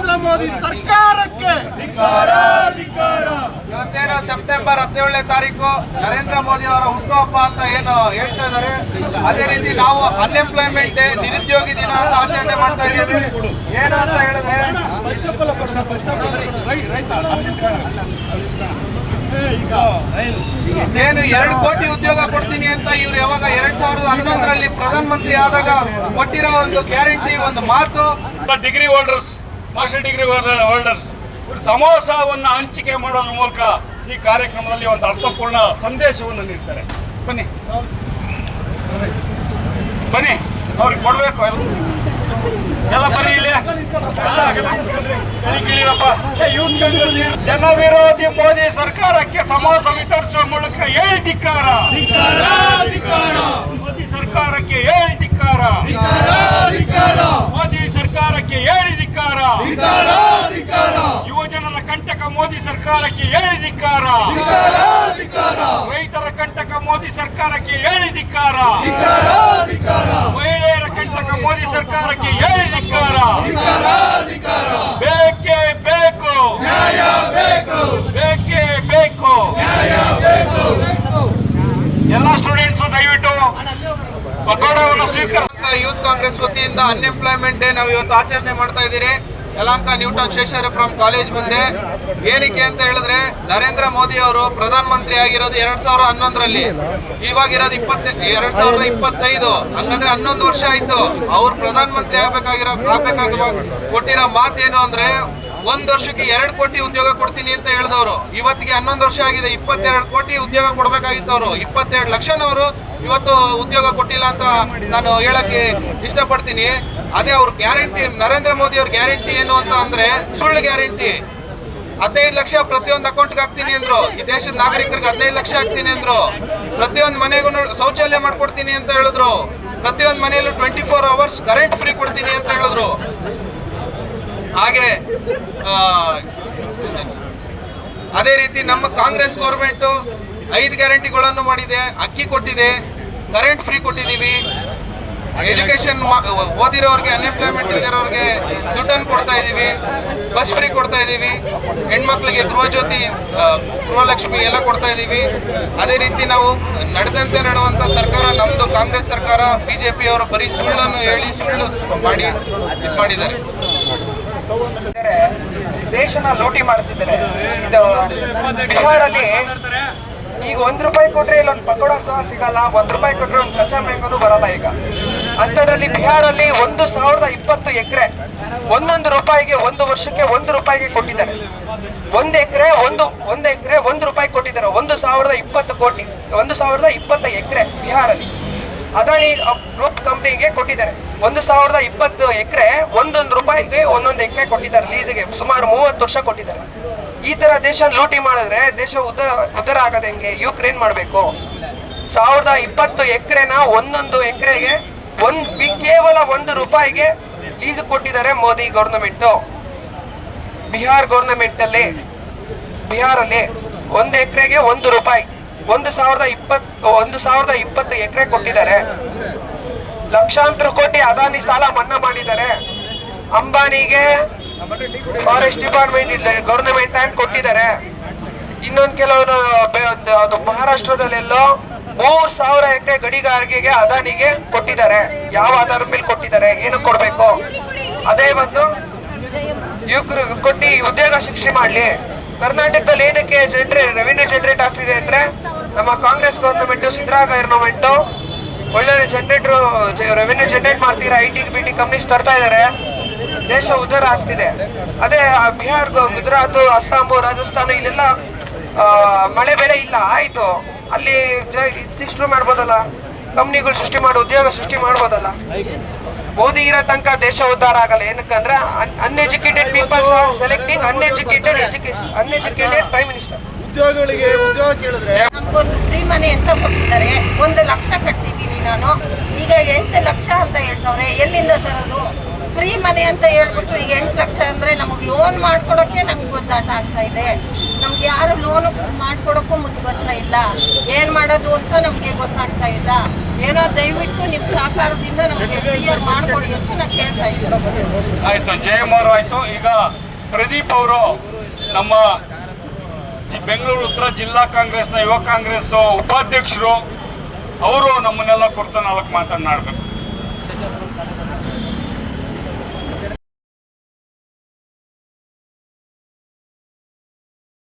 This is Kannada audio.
ನರೇಂದ್ರ ಮೋದಿ ಸರ್ಕಾರಕ್ಕೆ. ಇವತ್ತೇನು ಸೆಪ್ಟೆಂಬರ್ ಹದಿನೇಳನೇ ತಾರೀಕು ನರೇಂದ್ರ ಮೋದಿ ಅವರ ಹುಟ್ಟುಹಬ್ಬ ಅಂತ ಏನು ಹೇಳ್ತಾ ಇದ್ದಾರೆ? ಅದೇ ರೀತಿ ನಾವು ಅನ್ಎಂಪ್ಲಾಯ್ಮೆಂಟ್ ಡೇ ನಿರುದ್ಯೋಗಿ ದಿನ ಅಂತ ಆಚರಣೆ ಮಾಡ್ತಾ ಇದ್ದೀವಿ. ಏನು ಅಂತ ಹೇಳಿದ್ರೆ ಏನು ಎರಡು ಕೋಟಿ ಉದ್ಯೋಗ ಕೊಡ್ತೀನಿ ಅಂತ ಇವ್ರು ಯಾವಾಗ ಎರಡ್ ಸಾವಿರದ ಹನ್ನೊಂದರಲ್ಲಿ ಪ್ರಧಾನಮಂತ್ರಿ ಆದಾಗ ಕೊಟ್ಟಿರೋ ಒಂದು ಗ್ಯಾರಂಟಿ ಒಂದು ಮಾತು. Degree holders master degree holders ಸಮೋಸವನ್ನು ಹಂಚಿಕೆ ಮಾಡೋದ್ರ ಮೂಲಕ ಈ ಕಾರ್ಯಕ್ರಮದಲ್ಲಿ ಒಂದು ಅರ್ಥಪೂರ್ಣ ಸಂದೇಶವನ್ನು ನೀಡ್ತಾರೆ. ಬನ್ನಿ. ಬನ್ನಿ. ಅವ್ರಿಗೆ ಕೊಡ್ಬೇಕು ಎಲ್ಲ. ಎಲ್ಲ ಬನ್ನಿ ಇಲ್ಲಿ. ಜನ ವಿರೋಧಿ ಮೋದಿ ಸರ್ಕಾರಕ್ಕೆ ಸಮಾಸ ವಿತರಿಸುವ ಮೂಲಕ ಏಳು ಧಿಕ್ಕಾರ. ಮೋದಿ ಸರ್ಕಾರಕ್ಕೆ ಹೇಳಿ ಧಿಕ್ಕಾರ ಮೋದಿ ಸರ್ಕಾರಕ್ಕೆ ಹೇಳಿ ಧಿಕ್ಕಾರ ಯುವಜನರ ಕಂಟಕ ಮೋದಿ ಸರ್ಕಾರಕ್ಕೆ ಹೇಳಿ ಧಿಕ್ಕಾರ. ರೈತರ ಕಂಟಕ ಮೋದಿ ಸರ್ಕಾರಕ್ಕೆ ಹೇಳಿ ಧಿಕ್ಕಾರ. ಮಹಿಳೆಯರ ಕಂಟಕ ಮೋದಿ ಸರ್ಕಾರಕ್ಕೆ ಹೇಳಿ ಧಿಕ್ಕಾರ. ಬೇಕೇ ಬೇಕು. ಬೇಕೇ. ಬೇಕು ಎಲ್ಲ ಸ್ಟೂಡೆಂಟ್ಸ್ ದಯವಿಟ್ಟು ಪಕೋಡವನ್ನು ಸ್ವೀಕರಿಸ. ಯೂತ್ ಕಾಂಗ್ರೆಸ್ ವತಿಯಿಂದ ಅನ್ಎಂಪ್ಲಾಯ್ಮೆಂಟ್ ಡೇ ನಾವು ಇವತ್ತು ಆಚರಣೆ ಮಾಡ್ತಾ ಇದ್ದೀರಿ. ಯಲಾಂಕ ನ್ಯೂಟನ್ ಶೇಷರ್ ಫ್ರಮ್ ಕಾಲೇಜ್ ಬಂದೆ ಏನಕ್ಕೆ ಅಂತ ಹೇಳಿದ್ರೆ ನರೇಂದ್ರ ಮೋದಿ ಅವರು ಪ್ರಧಾನಮಂತ್ರಿ ಆಗಿರೋದು ಎರಡ್ ಸಾವಿರದ ಹನ್ನೊಂದರಲ್ಲಿ. ಇವಾಗಿರೋದು ಇಪ್ಪತ್ತ ಎರಡ್ ಸಾವಿರದ ಇಪ್ಪತ್ತೈದು. ಹಂಗಂದ್ರೆ ಹನ್ನೊಂದು ವರ್ಷ ಆಯ್ತು. ಅವ್ರು ಪ್ರಧಾನಮಂತ್ರಿ ಆಗ್ಬೇಕಾಗಿರೋ ಆಗ್ಬೇಕಾಗಿರೋ ಕೊಟ್ಟಿರೋ ಮಾತೇನು ಅಂದ್ರೆ ಒಂದ್ ವರ್ಷಕ್ಕೆ ಎರಡು ಕೋಟಿ ಉದ್ಯೋಗ ಕೊಡ್ತೀನಿ ಅಂತ ಹೇಳಿದವರು. ಇವತ್ತಿಗೆ ಹನ್ನೊಂದು ವರ್ಷ ಆಗಿದೆ, ಇಪ್ಪತ್ತೆರಡು ಕೋಟಿ ಉದ್ಯೋಗ ಕೊಡ್ಬೇಕಾಗಿತ್ತು ಅವರು ಇಪ್ಪತ್ತೆರಡು ಲಕ್ಷನವರು ಇವತ್ತು ಉದ್ಯೋಗ ಕೊಟ್ಟಿಲ್ಲ ಅಂತ ನಾನು ಹೇಳಕ್ಕೆ ಇಷ್ಟಪಡ್ತೀನಿ. ಅದೇ ಅವ್ರ ಗ್ಯಾರಂಟಿ, ನರೇಂದ್ರ ಮೋದಿ ಅವ್ರ ಗ್ಯಾರಂಟಿ ಏನು ಅಂತ ಅಂದ್ರೆ ಸುಳ್ಳು ಗ್ಯಾರಂಟಿ. ಹದಿನೈದು ಲಕ್ಷ ಪ್ರತಿಯೊಂದು ಅಕೌಂಟ್ಗೆ ಹಾಕ್ತೀನಿ ಅಂದ್ರು. ಈ ದೇಶದ ನಾಗರಿಕರಿಗೆ ಹದಿನೈದು ಲಕ್ಷ ಹಾಕ್ತೀನಿ ಅಂದ್ರು. ಪ್ರತಿಯೊಂದು ಮನೆಗೂ ಶೌಚಾಲಯ ಮಾಡ್ಕೊಡ್ತೀನಿ ಅಂತ ಹೇಳಿದ್ರು. ಪ್ರತಿಯೊಂದು ಮನೆಯಲ್ಲೂ twenty four hours current free ಕೊಡ್ತೀನಿ ಅಂತ ಹೇಳಿದ್ರು. ಹಾಗೆ ಅದೇ ರೀತಿ ನಮ್ಮ ಕಾಂಗ್ರೆಸ್ ಗೌರ್ಮೆಂಟು ಐದು ಗ್ಯಾರಂಟಿಗಳನ್ನು ಮಾಡಿದೆ, ಅಕ್ಕಿ ಕೊಟ್ಟಿದೆ ಕರೆಂಟ್ ಫ್ರೀ ಕೊಟ್ಟಿದ್ದೀವಿ. ಎಜುಕೇಶನ್ ಓದಿರೋರಿಗೆ ಅನ್ಎಂಪ್ಲಾಯ್ಮೆಂಟ್ ಇರೋರಿಗೆ ದುಡ್ಡನ್ನು ಕೊಡ್ತಾ ಇದ್ದೀವಿ ಬಸ್ ಫ್ರೀ ಕೊಡ್ತಾ ಇದ್ದೀವಿ, ಹೆಣ್ಮಕ್ಳಿಗೆ ಗೃಹಜ್ಯೋತಿ ಜ್ಯೋತಿ ಗೃಹಲಕ್ಷ್ಮಿ ಎಲ್ಲ ಕೊಡ್ತಾ ಇದ್ದೀವಿ. ಅದೇ ರೀತಿ ನಾವು ನಡೆದಂತೆ ನಡೆಯುವಂಥ ಸರ್ಕಾರ ನಮ್ಮದು ಕಾಂಗ್ರೆಸ್ ಸರ್ಕಾರ ಬಿಜೆಪಿ ಅವರು ಬರೀ ಸುಳ್ಳನ್ನು ಹೇಳಿ ಸುಳ್ಳು ಮಾಡಿ, ಇದು ಮಾಡಿದ್ದಾರೆ. ದೇಶನ ಲೂಟಿ ಮಾಡ್ತಿದ್ದಾರೆ. ಇದು ಬಿಹಾರಲ್ಲಿ ಈಗ ಒಂದ್ ರೂಪಾಯಿ ಕೊಟ್ರೆ ಇಲ್ಲೊಂದು ಪಕೋಡ ಸಹ ಸಿಗಲ್ಲ, ಒಂದ್ ರೂಪಾಯಿ ಕೊಟ್ರೆ ಒಂದು ಕಚ್ಚಾ ಮ್ಯಾಂಗೋನು ಬರಲ್ಲ ಈಗ. ಅಂತದ್ರಲ್ಲಿ ಬಿಹಾರಲ್ಲಿ ಒಂದು ಸಾವಿರದ ಇಪ್ಪತ್ತು ಎಕರೆ ಒಂದೊಂದು ರೂಪಾಯಿಗೆ, ಒಂದು ವರ್ಷಕ್ಕೆ ಒಂದು ರೂಪಾಯಿಗೆ ಕೊಟ್ಟಿದ್ದಾರೆ. ಒಂದು ಎಕರೆ ಒಂದು ಒಂದು ಎಕರೆ ಒಂದು ರೂಪಾಯಿ ಕೊಟ್ಟಿದ್ದಾರೆ. ಒಂದು ಸಾವಿರದ ಇಪ್ಪತ್ತು ಕೋಟಿ, ಒಂದು ಸಾವಿರದ ಇಪ್ಪತ್ತ ಎಕರೆ ಬಿಹಾರಲ್ಲಿ. ಅದಾನಿ ಗ್ರೂಪ್ ಕಂಪ್ನಿಗೆ ಕೊಟ್ಟಿದ್ದಾರೆ. ಒಂದು ಸಾವಿರದ ಇಪ್ಪತ್ತು ಎಕರೆ ಒಂದೊಂದು ರೂಪಾಯಿಗೆ ಒಂದೊಂದು ಎಕರೆ ಕೊಟ್ಟಿದ್ದಾರೆ ಲೀಸ್ಗೆ ಸುಮಾರು ಮೂವತ್ತು ವರ್ಷ ಕೊಟ್ಟಿದ್ದಾರೆ. ಈ ತರ ದೇಶ ಲೂಟಿ ಮಾಡಿದ್ರೆ ದೇಶ ಉದ, ಉದರ ಆಗದೆ ಹೆಂಗೆ? ಯುಕ್ರೇನ್ ಮಾಡಬೇಕು. ಮಾಡ್ಬೇಕು ಸಾವಿರದ ಇಪ್ಪತ್ತು ಎಕರೆನ ಒಂದೊಂದು ಎಕರೆಗೆ ಒಂದ್ ಕೇವಲ ಒಂದು ರೂಪಾಯಿಗೆ ಲೀಸ್ ಕೊಟ್ಟಿದ್ದಾರೆ ಮೋದಿ ಗವರ್ನಮೆಂಟ್ ಬಿಹಾರ್ ಗವರ್ನಮೆಂಟ್ ಅಲ್ಲಿ, ಬಿಹಾರಲ್ಲಿ ಒಂದು ಎಕರೆಗೆ ಒಂದು ರೂಪಾಯಿ. ಒಂದು ಸಾವಿರದ ಇಪ್ಪತ್ತು ಒಂದು ಸಾವಿರದ ಇಪ್ಪತ್ತು ಎಕರೆ ಕೊಟ್ಟಿದ್ದಾರೆ. ಲಕ್ಷಾಂತರ ಕೋಟಿ ಅದಾನಿ ಸಾಲ ಮನ್ನಾ ಮಾಡಿದ್ದಾರೆ. ಅಂಬಾನಿಗೆ ಫಾರೆಸ್ಟ್ ಡಿಪಾರ್ಟ್ಮೆಂಟ್ ಇಲ್ಲ ಗೌರ್ನಮೆಂಟ್ ಆ್ಯಂಡ್ ಕೊಟ್ಟಿದ್ದಾರೆ. ಇನ್ನೊಂದು ಕೆಲವರು ಅದು- ಮಹಾರಾಷ್ಟ್ರದಲ್ಲೆಲ್ಲೋ ಮೂರು ಸಾವಿರ ಎಕರೆ ಗಡಿಗಾರಿಕೆಗೆ ಅದಾನಿಗೆ ಕೊಟ್ಟಿದ್ದಾರೆ. ಯಾವ ಆಧಾರದ ಮೇಲೆ ಕೊಟ್ಟಿದ್ದಾರೆ ಏನು ಕೊಡಬೇಕು? ಅದೇ ಒಂದು ಯುವಕರು ಕೊಟ್ಟು ಉದ್ಯೋಗ ಸೃಷ್ಟಿ ಮಾಡಲಿ. ಕರ್ನಾಟಕದಲ್ಲಿ ಏನಕ್ಕೆ ಜನರೇಟ್ ರೆವಿನ್ಯೂ ಜನರೇಟ್ ಆಗ್ತಿದೆ ಅಂದ್ರೆ ನಮ್ಮ ಕಾಂಗ್ರೆಸ್ ಗೌರ್ಮೆಂಟ್ ಗವರ್ನಮೆಂಟ್ ಒಳ್ಳೆ ಜನರೇಟರ್ ರೆವೆನ್ಯೂ ಜನರೇಟ್ ಮಾಡ್ತೀರಾ I T B T companies ತರ್ತಾ ಇದಾರೆ. ದೇಶ ಉದ್ಧಾರ ಆಗ್ತಿದೆ. ಅದೇ ಬಿಹಾರ್ ಗುಜರಾತ್ ಅಸ್ಸಾಂ ರಾಜಸ್ಥಾನ ಇಲ್ಲೆಲ್ಲ ಮಳೆ ಬೆಳೆ ಇಲ್ಲ ಆಯ್ತು. ಅಲ್ಲಿ ಇಷ್ಟು ಇಷ್ಟಿಷ್ಟು ಮಾಡ್ಬೋದಲ್ಲ? ಕಂಪ್ನಿಗಳು ಸೃಷ್ಟಿ ಮಾಡಿ ಉದ್ಯೋಗ ಸೃಷ್ಟಿ ಮಾಡ್ಬೋದಲ್ಲ? ಮೋದಿ ಇರೋ ತನಕ ದೇಶ ಉದ್ಧಾರ ಆಗಲ್ಲ. ಏನಕ್ಕಂದ್ರೆ uneducated people selecting uneducated education uneducated prime minister ಉದ್ಯೋಗಗಳಿಗೆ ಉದ್ಯೋಗ ಕೇಳಿದ್ರೆ ನಮ್ಗೊಂದು ಫ್ರೀ ಮನೆ ಅಂತ ಕೊಟ್ಟಿದ್ದಾರೆ. ಒಂದು ಲಕ್ಷ ಕಟ್ಟಿದ್ದೀನಿ ನಾನು. ಈಗ ಎಂಟು ಲಕ್ಷ ಅಂತ ಹೇಳ್ತವ್ರೆ. ಎಲ್ಲಿಂದ ತರೋದು? ಫ್ರೀ ಮನೆ ಅಂತ ಹೇಳ್ಬಿಟ್ಟು ಈಗ ಎಂಟು ಲಕ್ಷ ಅಂದ್ರೆ ನಮಗೆ ಲೋನ್ ಮಾಡ್ಕೊಡೋಕ್ಕೆ ನಮ್ಗೆ ಗೊತ್ತಾಟ ಆಗ್ತಾ ಇದೆ. ನಮ್ಗೆ ಯಾರು ಲೋನ್ ಮಾಡ್ಕೊಡೋಕ್ಕೂ ಮುಂದೆ ಬರ್ತಾ ಇಲ್ಲ. ಏನು ಮಾಡೋದು ಅಂತ ನಮಗೆ ಗೊತ್ತಾಗ್ತಾ ಇಲ್ಲ. ಏನೋ ದಯವಿಟ್ಟು ನಿಮ್ಮ ಸಹಕಾರದಿಂದ ನಮಗೆ ಕ್ಲಿಯರ್ ಮಾಡ್ಕೊಡಿ ಅಂತ ನಾನು ಕೇಳ್ತಾ ಇದ್ದೀನಿ. ಆಯ್ತು ಜಯಮಾರು ಆಯ್ತು ಈಗ ಪ್ರದೀಪ್ ಅವರು ನಮ್ಮ ಬೆಂಗಳೂರು ಉತ್ತರ ಜಿಲ್ಲಾ ಕಾಂಗ್ರೆಸ್ನ ಯುವ ಕಾಂಗ್ರೆಸ್ ಉಪಾಧ್ಯಕ್ಷರು ಅವರು ನಮ್ಮನ್ನೆಲ್ಲ ಕುರಿತು ನಾಲ್ಕು ಮಾತನಾಡಬೇಕು